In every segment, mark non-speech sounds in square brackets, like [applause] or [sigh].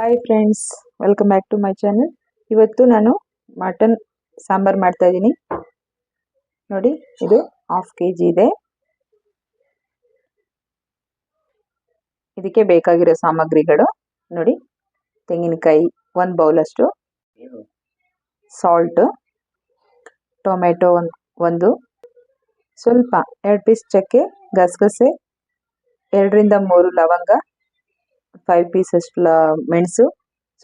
Hi friends welcome back to my channel ಇವತ್ತು ನಾನು mutton sambar ಮಾಡ್ತಾ ಇದ್ದೀನಿ. ನೋಡಿ, ಇದು ಹಾಫ್ ಕೆ ಜಿ ಇದೆ. ಇದಕ್ಕೆ ಬೇಕಾಗಿರೋ ಸಾಮಗ್ರಿಗಳು, ನೋಡಿ, ತೆಂಗಿನಕಾಯಿ ಒಂದು ಬೌಲಷ್ಟು ಸಾಲ್ಟು ಟೊಮೆಟೊ ಒಂದು ಒಂದು. ಸ್ವಲ್ಪ ಎರಡು ಪೀಸ್ ಚಕ್ಕೆ ಗಸಗಸೆ, ಎರಡರಿಂದ ಮೂರು ಲವಂಗ. ಫೈವ್ ಪೀಸಷ್ಟು ಮೆಣಸು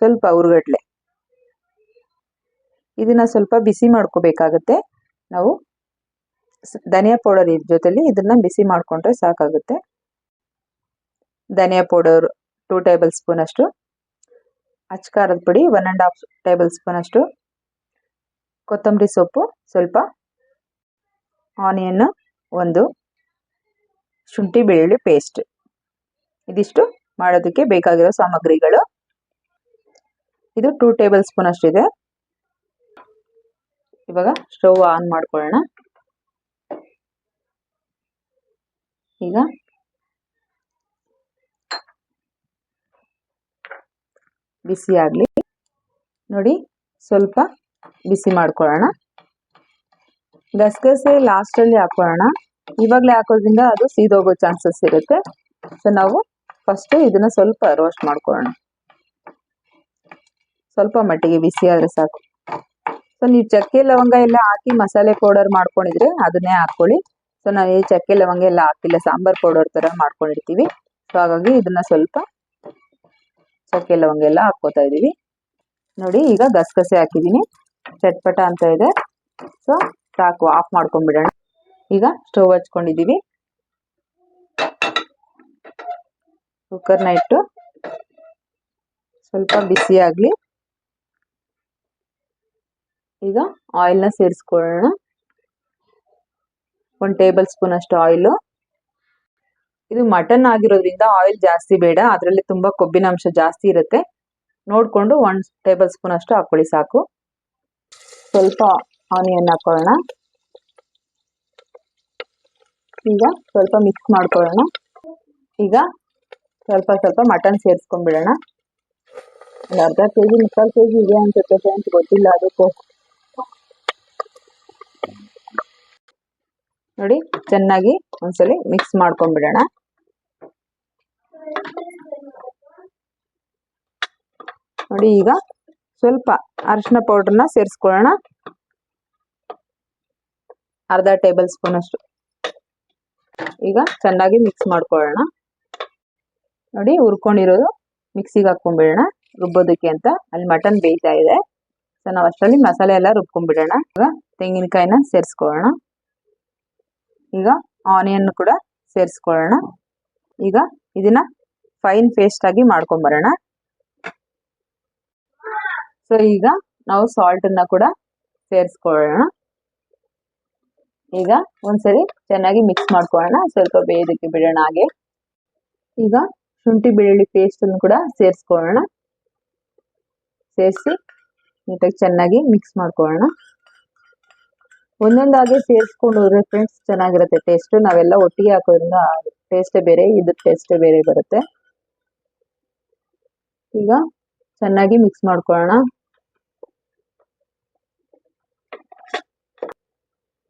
ಸ್ವಲ್ಪ ಉರುಗಡ್ಲೆ. ಇದನ್ನ ಸ್ವಲ್ಪ ಬಿಸಿ ಮಾಡ್ಕೋಬೇಕಾಗತ್ತೆ. ನಾವು ಧನಿಯಾ ಪೌಡರ್ ಜೊತೆಲಿ ಇದನ್ನ ಬಿಸಿ ಮಾಡಿಕೊಂಡ್ರೆ ಸಾಕಾಗುತ್ತೆ. ಧನಿಯಾ ಪೌಡರ್ ಟೂ ಟೇಬಲ್ ಸ್ಪೂನ್ ಅಷ್ಟು. ಅಚ್ಕಾರದ ಪುಡಿ one and half tablespoon ಅಷ್ಟು. ಕೊತ್ತಂಬರಿ ಸೊಪ್ಪು ಸ್ವಲ್ಪ. ಆನಿಯನ್ ಒಂದು. ಶುಂಠಿ ಬೆಳ್ಳುಳ್ಳಿ ಪೇಸ್ಟ್ ಇದಿಷ್ಟು. ಮಾಡೋದಕ್ಕೆ ಬೇಕಾಗಿರೋ ಸಾಮಗ್ರಿಗಳು. ಇದು ಟೂ ಟೇಬಲ್ ಸ್ಪೂನ್ ಅಷ್ಟಿದೆ. ಇವಾಗ ಸ್ಟವ್ ಆನ್ ಮಾಡ್ಕೊಳ್ಳೋಣ. ಈಗ ಬಿಸಿ ಆಗಲಿ. ನೋಡಿ, ಸ್ವಲ್ಪ ಬಿಸಿ ಮಾಡ್ಕೊಳ್ಳೋಣ. ಗಸಗಸೆ ಲಾಸ್ಟಲ್ಲಿ ಹಾಕೊಳ್ಳೋಣ. ಇವಾಗಲೇ ಹಾಕೋದ್ರಿಂದ ಅದು ಸೀದೋಗೋ ಚಾನ್ಸಸ್ ಇರುತ್ತೆ. ಸೊ ನಾವು ಫಸ್ಟು ಇದನ್ನ ಸ್ವಲ್ಪ ರೋಸ್ಟ್ ಮಾಡ್ಕೊಳ್ಳೋಣ. ಸ್ವಲ್ಪ ಮಟ್ಟಿಗೆ ಬಿಸಿ ಆದ್ರೆ ಸಾಕು. ಸೊ ನೀವು ಚಕ್ಕೆ, ಲವಂಗ ಎಲ್ಲ ಹಾಕಿ ಮಸಾಲೆ ಪೌಡರ್ ಮಾಡ್ಕೊಂಡಿದ್ರೆ ಅದನ್ನೇ ಹಾಕೊಳ್ಳಿ ಸೊ ನಾವು ಈ ಚಕ್ಕೆ, ಲವಂಗ ಎಲ್ಲ ಹಾಕಿಲ್ಲ, ಸಾಂಬಾರ್ ಪೌಡರ್ ತರ ಮಾಡ್ಕೊಂಡಿರ್ತೀವಿ. ಸೊ ಹಾಗಾಗಿ ಇದನ್ನ ಸ್ವಲ್ಪ ಚಕ್ಕೆ, ಲವಂಗ ಎಲ್ಲ ಹಾಕೋತಾ ಇದ್ದೀವಿ. ನೋಡಿ, ಈಗ ಗಸಗಸೆ ಹಾಕಿದೀನಿ ಚಟ್ಪಟ ಅಂತ ಇದೆ. ಸೊ ಸಾಕು, ಆಫ್ ಮಾಡ್ಕೊಂಡ್ಬಿಡೋಣ. ಈಗ ಸ್ಟವ್ ಹಚ್ಕೊಂಡಿದ್ದೀವಿ. ಕುಕ್ಕರ್ನ ಇಟ್ಟು ಸ್ವಲ್ಪ ಬಿಸಿ ಆಗಲಿ ಈಗ ಆಯಿಲ್ನ ಸೇರಿಸ್ಕೊಳ್ಳೋಣ. ಒಂದು ಟೇಬಲ್ ಸ್ಪೂನ್ ಅಷ್ಟು ಆಯಿಲು ಇದು ಮಟನ್ ಆಗಿರೋದ್ರಿಂದ ಆಯಿಲ್ ಜಾಸ್ತಿ ಬೇಡ, ಅದರಲ್ಲಿ ತುಂಬ ಕೊಬ್ಬಿನಾಂಶ ಜಾಸ್ತಿ ಇರುತ್ತೆ. ನೋಡಿಕೊಂಡು ಒನ್ ಟೇಬಲ್ ಸ್ಪೂನ್ ಅಷ್ಟು ಹಾಕೊಳ್ಳಿ ಸಾಕು. ಸ್ವಲ್ಪ ಆನಿಯನ್ ಹಾಕೊಳ್ಳೋಣ ಈಗ ಸ್ವಲ್ಪ ಮಿಕ್ಸ್ ಮಾಡ್ಕೊಳ್ಳೋಣ. ಈಗ ಸ್ವಲ್ಪ ಸ್ವಲ್ಪ ಮಟನ್ ಸೇರಿಸ್ಕೊಂಡ್ಬಿಡೋಣ ಒಂದು ಅರ್ಧ ಕೆ ಜಿ ಮುಕ್ಕಾಲು ಕೆ ಜಿ ಇದೆ ಅನ್ಸುತ್ತೆ ಅಂತ ಗೊತ್ತಿಲ್ಲ ಅದಕ್ಕೂ. ನೋಡಿ, ಚೆನ್ನಾಗಿ ಒಂದ್ಸಲಿ ಮಿಕ್ಸ್ ಮಾಡ್ಕೊಂಡ್ಬಿಡೋಣ ನೋಡಿ, ಈಗ ಸ್ವಲ್ಪ ಅರಿಶಿನ ಪೌಡ್ರನ್ನ ಸೇರಿಸ್ಕೊಳ್ಳೋಣ. ಅರ್ಧ ಟೇಬಲ್ ಸ್ಪೂನ್ ಅಷ್ಟು. ಈಗ ಚೆನ್ನಾಗಿ ಮಿಕ್ಸ್ ಮಾಡ್ಕೊಳ್ಳೋಣ. ನೋಡಿ ಹುರ್ಕೊಂಡಿರೋದು ಮಿಕ್ಸಿಗೆ ಹಾಕೊಂಡ್ಬಿಡೋಣ ರುಬ್ಬೋದಕ್ಕೆ ಅಂತ ಅಲ್ಲಿ ಮಟನ್ ಬೇಯ್ತಾ ಇದೆ. ಸೊ ನಾವು ಅಷ್ಟರಲ್ಲಿ ಮಸಾಲೆ ಎಲ್ಲ ರುಬ್ಕೊಂಡ್ಬಿಡೋಣ. ಈಗ ತೆಂಗಿನಕಾಯಿನ ಸೇರಿಸ್ಕೊಳ್ಳೋಣ. ಈಗ ಆನಿಯನ್ ಕೂಡ ಸೇರಿಸ್ಕೊಳ್ಳೋಣ. ಈಗ ಇದನ್ನ ಫೈನ್ ಪೇಸ್ಟ್ ಆಗಿ ಮಾಡ್ಕೊಂಬರೋಣ ಸೊ ಈಗ ನಾವು ಸಾಲ್ಟನ್ನ ಕೂಡ ಸೇರಿಸ್ಕೊಳ್ಳೋಣ. ಈಗ ಒಂದ್ಸರಿ ಚೆನ್ನಾಗಿ ಮಿಕ್ಸ್ ಮಾಡ್ಕೊಳ್ಳೋಣ. ಸ್ವಲ್ಪ ಬೇಯೋದಕ್ಕೆ ಬಿಡೋಣ ಹಾಗೆ. ಈಗ ಶುಂಠಿ ಬೆಳ್ಳುಳ್ಳಿ ಪೇಸ್ಟ್ ಅನ್ನು ಕೂಡ ಸೇರಿಸ್ಕೊಳ್ಳೋಣ. ಸೇರಿಸಿ ನೀಟಾಗಿ ಚೆನ್ನಾಗಿ ಮಿಕ್ಸ್ ಮಾಡ್ಕೊಳ್ಳೋಣ. ಒಂದೊಂದಾಗಿ ಸೇರಿಸ್ಕೊಂಡು ಹೋದ್ರೆ ಫ್ರೆಂಡ್ಸ್ ಚೆನ್ನಾಗಿರುತ್ತೆ. ಟೇಸ್ಟ್ ನಾವೆಲ್ಲ ಒಟ್ಟಿಗೆ ಹಾಕೋದ್ರಿಂದ ಟೇಸ್ಟೇ ಬೇರೆ, ಇದ್ರ ಟೇಸ್ಟೇ ಬೇರೆ ಬರುತ್ತೆ. ಈಗ ಚೆನ್ನಾಗಿ ಮಿಕ್ಸ್ ಮಾಡ್ಕೊಳ್ಳೋಣ.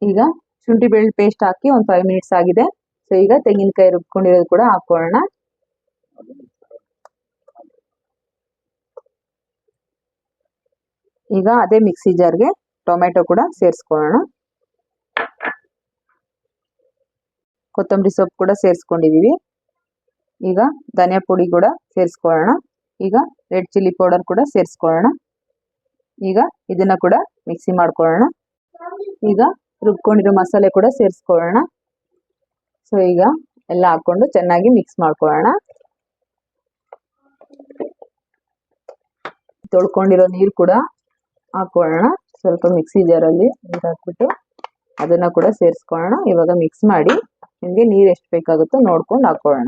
ಈಗ ಶುಂಠಿ ಬೆಳ್ಳುಳ್ಳಿ ಪೇಸ್ಟ್ ಹಾಕಿ ಒಂದು ಫೈವ್ ಮಿನಿಟ್ಸ್ ಆಗಿದೆ. ಸೊ ಈಗ ತೆಂಗಿನಕಾಯಿ ರುಬ್ಕೊಂಡಿರೋದು ಕೂಡ ಹಾಕೊಳ್ಳೋಣ. ಈಗ ಅದೇ ಮಿಕ್ಸಿ ಜಾರ್ಗೆ ಟೊಮೆಟೊ ಕೂಡ ಸೇರಿಸ್ಕೊಳ್ಳೋಣ. ಕೊತ್ತಂಬರಿ ಸೊಪ್ಪು ಕೂಡ ಸೇರಿಸ್ಕೊಂಡಿದ್ದೀವಿ ಈಗ ಧನಿಯಾ ಪುಡಿ ಕೂಡ ಸೇರಿಸ್ಕೊಳ್ಳೋಣ. ಈಗ ರೆಡ್ ಚಿಲ್ಲಿ ಪೌಡರ್ ಕೂಡ ಸೇರಿಸ್ಕೊಳ್ಳೋಣ. ಈಗ ಇದನ್ನ ಕೂಡ ಮಿಕ್ಸಿ ಮಾಡ್ಕೊಳ್ಳೋಣ. ಈಗ ರುಬ್ಕೊಂಡಿರೋ ಮಸಾಲೆ ಕೂಡ ಸೇರಿಸ್ಕೊಳ್ಳೋಣ. ಸೊ ಈಗ ಎಲ್ಲ ಹಾಕೊಂಡು ಚೆನ್ನಾಗಿ ಮಿಕ್ಸ್ ಮಾಡ್ಕೊಳ್ಳೋಣ. ತೊಳ್ಕೊಂಡಿರೋ ನೀರು ಕೂಡ ಹಾಕೊಳ್ಳೋಣ. ಸ್ವಲ್ಪ ಮಿಕ್ಸಿ ಜಾರಲ್ಲಿ ನೀರು ಹಾಕ್ಬಿಟ್ಟು ಅದನ್ನ ಕೂಡ ಸೇರಿಸ್ಕೊಳ್ಳೋಣ. ಇವಾಗ ಮಿಕ್ಸ್ ಮಾಡಿ ನಿಮಗೆ ನೀರು ಎಷ್ಟು ಬೇಕಾಗುತ್ತೋ ನೋಡ್ಕೊಂಡು ಹಾಕೊಳ್ಳೋಣ.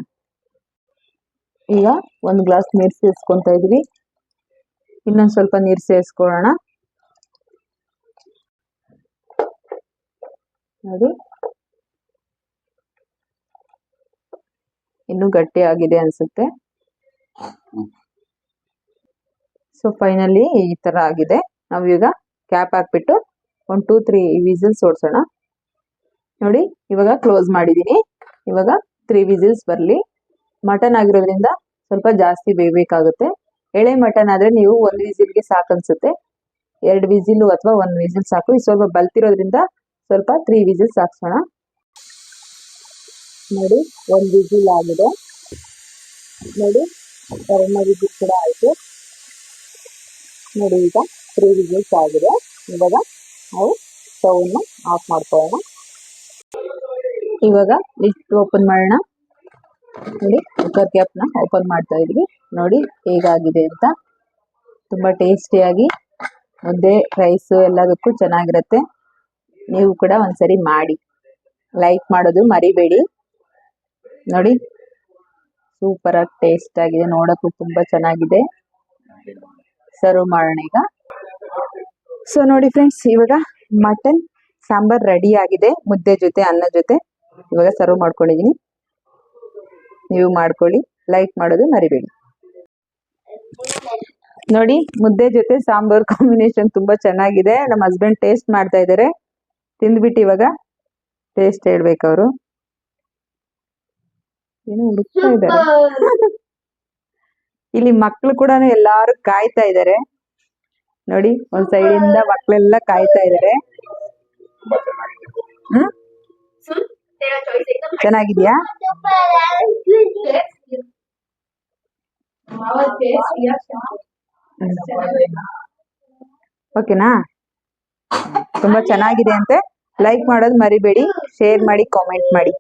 ಈಗ ಒಂದು ಗ್ಲಾಸ್ ನೀರು ಸೇರಿಸ್ಕೊತಾ ಇದ್ವಿ. ಇನ್ನೊಂದು ಸ್ವಲ್ಪ ನೀರು ಸೇರಿಸ್ಕೊಳ್ಳೋಣ. ನೋಡಿ. ಇನ್ನೂ ಗಟ್ಟಿ ಆಗಿದೆ ಅನ್ಸುತ್ತೆ. ಸೊ ಫೈನಲಿ ಈ ತರ ಆಗಿದೆ. ನಾವು ಈಗ ಕ್ಯಾಪ್ ಹಾಕ್ಬಿಟ್ಟು ಒಂದು ಟೂ ತ್ರೀ ವಿಸಿಲ್ಸ್ ಓಡಿಸೋಣ. ನೋಡಿ, ಇವಾಗ ಕ್ಲೋಸ್ ಮಾಡಿದ್ದೀನಿ ಇವಾಗ ತ್ರೀ ವಿಸಿಲ್ಸ್ ಬರಲಿ. ಮಟನ್ ಆಗಿರೋದ್ರಿಂದ ಸ್ವಲ್ಪ ಜಾಸ್ತಿ ಬೇಯಬೇಕಾಗುತ್ತೆ. ಎಳೆ ಮಟನ್ ಆದ್ರೆ ನೀವು ಒಂದು ವಿಸಿಲ್ಗೆ ಸಾಕು ಅನ್ಸುತ್ತೆ. ಎರಡು ವಿಸಿಲು ಅಥವಾ ಒಂದು ವಿಸಿಲ್ ಸಾಕು. ಸ್ವಲ್ಪ ಬಲ್ತಿರೋದ್ರಿಂದ ಸ್ವಲ್ಪ ತ್ರೀ ವಿಸಿಲ್ಸ್ ಹಾಕ್ಸೋಣ ನೋಡಿ, ಒಂದು ವಿಸಿಲ್ ಆಗಿದೆ. ನೋಡಿ, ಎರಡನೇ ವಿಸಿಲ್ ಕೂಡ ಆಯಿತು. ನೋಡಿ ಈಗ. ತ್ರೀ ವಿಸಿಲ್ಸ್ ಆಗಿದೆ. ಇವಾಗ ನಾವು ಸ್ಟವನ್ನು ಆಫ್ ಮಾಡ್ಕೊಳ್ಳೋಣ. ಇವಾಗ ಲಿಸ್ಟ್ ಓಪನ್ ಮಾಡೋಣ. ನೋಡಿ ಕುಕ್ಕರ್ ಕ್ಯಾಪ್ನ ಓಪನ್ ಮಾಡ್ತಾ ಇದ್ವಿ. ನೋಡಿ, ಹೇಗಾಗಿದೆ ಅಂತ. ತುಂಬ ಟೇಸ್ಟಿಯಾಗಿ ಮುದ್ದೆ ರೈಸು ಎಲ್ಲದಕ್ಕೂ ಚೆನ್ನಾಗಿರುತ್ತೆ. ನೀವು ಕೂಡ ಒಂದ್ಸರಿ ಮಾಡಿ. ಲೈಕ್ ಮಾಡೋದು ಮರಿಬೇಡಿ. ನೋಡಿ ಸೂಪರ್ ಆಗಿ ಟೇಸ್ಟ್ ಆಗಿದೆ. ನೋಡೋಕ್ಕೂ ತುಂಬಾ ಚೆನ್ನಾಗಿದೆ. ಸರ್ವ್ ಮಾಡೋಣ ಈಗ. ಸೊ ನೋಡಿ ಫ್ರೆಂಡ್ಸ್ ಇವಾಗ ಮಟನ್ ಸಾಂಬಾರ್ ರೆಡಿ ಆಗಿದೆ. ಮುದ್ದೆ ಜೊತೆ ಅನ್ನ ಜೊತೆ. ಇವಾಗ ಸರ್ವ್ ಮಾಡ್ಕೊಂಡಿದೀನಿ. ನೀವು ಮಾಡ್ಕೊಳ್ಳಿ. ಲೈಕ್ ಮಾಡೋದು ಮರಿಬೇಡಿ. ನೋಡಿ ಮುದ್ದೆ ಜೊತೆ ಸಾಂಬಾರ್ ಕಾಂಬಿನೇಷನ್ ತುಂಬಾ ಚೆನ್ನಾಗಿದೆ. ನಮ್ಮ ಹಸ್ಬೆಂಡ್ ಟೇಸ್ಟ್ ಮಾಡ್ತಾ ಇದ್ದಾರೆ ತಿಂದ್ಬಿಟ್ಟು ಇವಾಗ ಟೇಸ್ಟ್ ಹೇಳ್ಬೇಕು ಅವರು. ಏನೋ ಹುಡುಕ್ತಾ ಇದ್ದಾರೆ [laughs] ಇಲ್ಲಿ ಮಕ್ಕಳು ಕೂಡ ಎಲ್ಲಾರು ಕಾಯ್ತಾ ಇದ್ದಾರೆ ನೋಡಿ, ಒಂದ್ ಸೈಡ್ ಇಂದ ಮಕ್ಳೆಲ್ಲ ಕಾಯ್ತಾ ಇದಾರೆ. ಹ್ಮ್? ಚೆನ್ನಾಗಿದ್ಯಾ? ಓಕೆನಾ? ತುಂಬಾ ಚೆನ್ನಾಗಿದೆ ಅಂತೆ ಲೈಕ್ ಮಾಡೋದು ಮರಿಬೇಡಿ ಶೇರ್ ಮಾಡಿ ಕಾಮೆಂಟ್ ಮಾಡಿ.